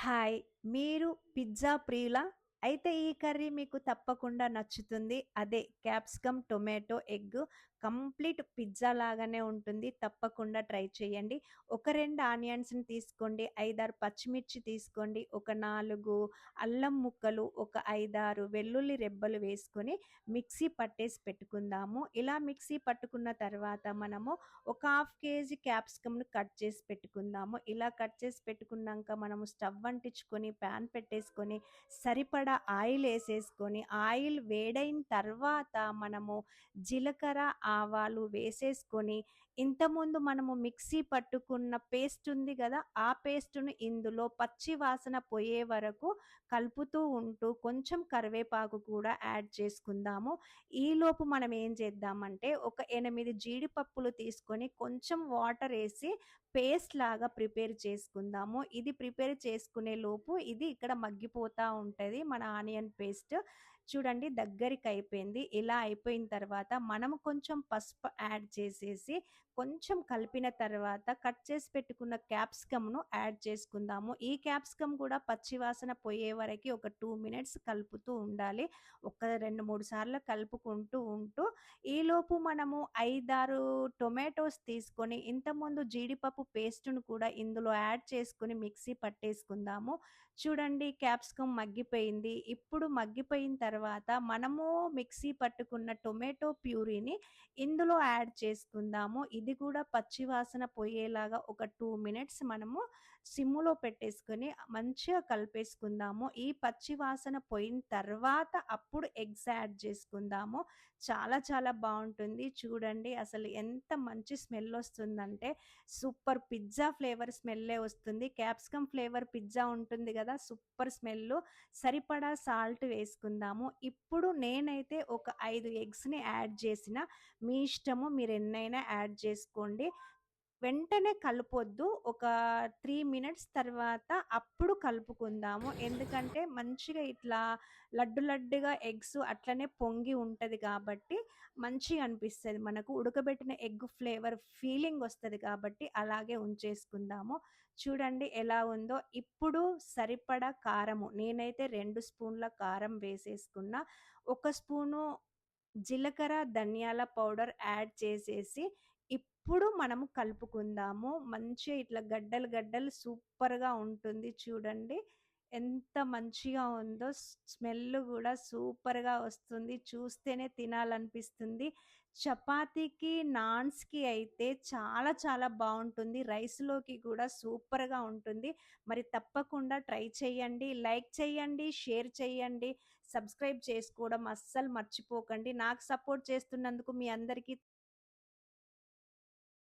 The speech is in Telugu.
హాయ్! మీరు పిజ్జా ప్రియులా? అయితే ఈ కర్రీ మీకు తప్పకుండా నచ్చుతుంది. అదే capsicum, tomato, egg complete pizza లాగానే ఉంటుంది. తప్పకుండా ట్రై చేయండి. ఒక రెండు ఆనియన్స్‌ని తీసుకోండి. 5, 6 పచ్చిమిర్చి తీసుకోండి. ఒక నాలుగు అల్లం ముక్కలు, ఒక 5, 6 వెల్లుల్లి రెబ్బలు వేసుకొని మిక్సీ పట్టేసి పెట్టుకుందాము. ఇలా మిక్సీ పట్టుకున్న తర్వాత మనము ఒక హాఫ్ కేజీ క్యాప్సికమ్‌ని కట్ చేసి పెట్టుకుందాము. ఇలా కట్ చేసి పెట్టుకున్నాక మనము స్టవ్ అంటించుకొని పాన్ పెట్టేసుకొని సరిపడా ఆయిల్ వేసేసుకొని ఆయిల్ వేడైన తర్వాత మనము జీలకర్ర, ఆవాలు వేసేసుకొని ఇంతకుముందు మనము మిక్సీ పట్టుకున్న పేస్ట్ ఉంది కదా ఆ పేస్ట్‌ను ఇందులో పచ్చి వాసన పోయే వరకు కలుపుతూ ఉంటూ కొంచెం కరివేపాకు కూడా యాడ్ చేసుకుందాము. ఈలోపు మనం ఏం చేద్దామంటే ఒక ఎనిమిది జీడిపప్పులు తీసుకొని కొంచెం వాటర్ వేసి పేస్ట్ లాగా ప్రిపేర్ చేసుకుందాము. ఇది ప్రిపేర్ చేసుకునే లోపు ఇది ఇక్కడ మగ్గిపోతూ ఉంటుంది మన ఆనియన్ పేస్ట్. చూడండి దగ్గరికి అయిపోయింది ఇలా అయిపోయిన తర్వాత మనము కొంచెం పసుపు యాడ్ చేసేసి కొంచెం కలిపిన తర్వాత కట్ చేసి పెట్టుకున్న క్యాప్సికమ్‌ను యాడ్ చేసుకుందాము. ఈ క్యాప్సికమ్ కూడా పచ్చివాసన పోయే వరకి ఒక టూ మినిట్స్ కలుపుతూ ఉండాలి. ఒక 2, 3 సార్లు కలుపుకుంటూ ఉంటూ ఈలోపు మనము 5, 6 టొమాటోస్ తీసుకొని ఇంతకుముందు జీడిపప్పు పేస్ట్‌ను కూడా ఇందులో యాడ్ చేసుకొని మిక్సీ పట్టేసుకుందాము. చూడండి క్యాప్సికమ్ మగ్గిపోయింది. ఇప్పుడు మగ్గిపోయిన తర్వాత తర్వాత మనము మిక్సీ పట్టుకున్న టొమాటో ప్యూరీని ఇందులో యాడ్ చేసుకుందాము. ఇది కూడా పచ్చి వాసన పోయేలాగా ఒక టూ మినిట్స్ మనము సిమ్‌లో పెట్టేసుకొని మంచిగా కలిపేసుకుందాము. ఈ పచ్చి వాసన పోయిన తర్వాత అప్పుడు ఎగ్స్ యాడ్ చేసుకుందాము. చాలా చాలా బాగుంటుంది చూడండి అసలు ఎంత మంచి స్మెల్ వస్తుందంటే సూపర్ పిజ్జా ఫ్లేవర్ స్మెల్లే వస్తుంది. క్యాప్సికమ్ ఫ్లేవర్ పిజ్జా ఉంటుంది కదా సూపర్ స్మెల్ సరిపడా సాల్ట్ వేసుకుందాము. ఇప్పుడు నేనైతే ఒక ఐదు ఎగ్స్‌ని యాడ్ చేసిన. మీ ఇష్టము మీరు ఎన్నైనా యాడ్ చేసుకోండి. వెంటనే కలపొద్దు. ఒక త్రీ మినిట్స్ తర్వాత అప్పుడు కలుపుకుందాము. ఎందుకంటే మంచిగా ఇట్లా లడ్డు లడ్డుగా ఎగ్స్ అట్లనే పొంగి ఉంటుంది కాబట్టి మంచిగా అనిపిస్తుంది మనకు ఉడకబెట్టిన ఎగ్ ఫ్లేవర్ ఫీలింగ్ వస్తుంది కాబట్టి అలాగే ఉంచేసుకుందాము. చూడండి ఎలా ఉందో. ఇప్పుడు సరిపడా కారము నేనైతే రెండు స్పూన్ల కారం వేసేసుకున్నా. ఒక స్పూను జీలకర్ర, ధనియాల పౌడర్ యాడ్ చేసేసి ఇప్పుడు మనము కలుపుకుందాము. మంచిగా ఇట్లా గడ్డలు గడ్డలు సూపర్‌గా ఉంటుంది చూడండి. ఎంత మంచిగా ఉందో. స్మెల్ కూడా సూపర్‌గా వస్తుంది. చూస్తేనే తినాలనిపిస్తుంది. చపాతీకి, నాన్స్‌కి అయితే చాలా చాలా బావుంటుంది. రైస్‌లోకి కూడా సూపర్‌గా ఉంటుంది. మరి తప్పకుండా ట్రై చేయండి. లైక్ చేయండి, షేర్ చేయండి, సబ్స్క్రైబ్ చేసుకోవడం అస్సలు మర్చిపోకండి. నాకు సపోర్ట్ చేస్తున్నందుకు మీ అందరికీ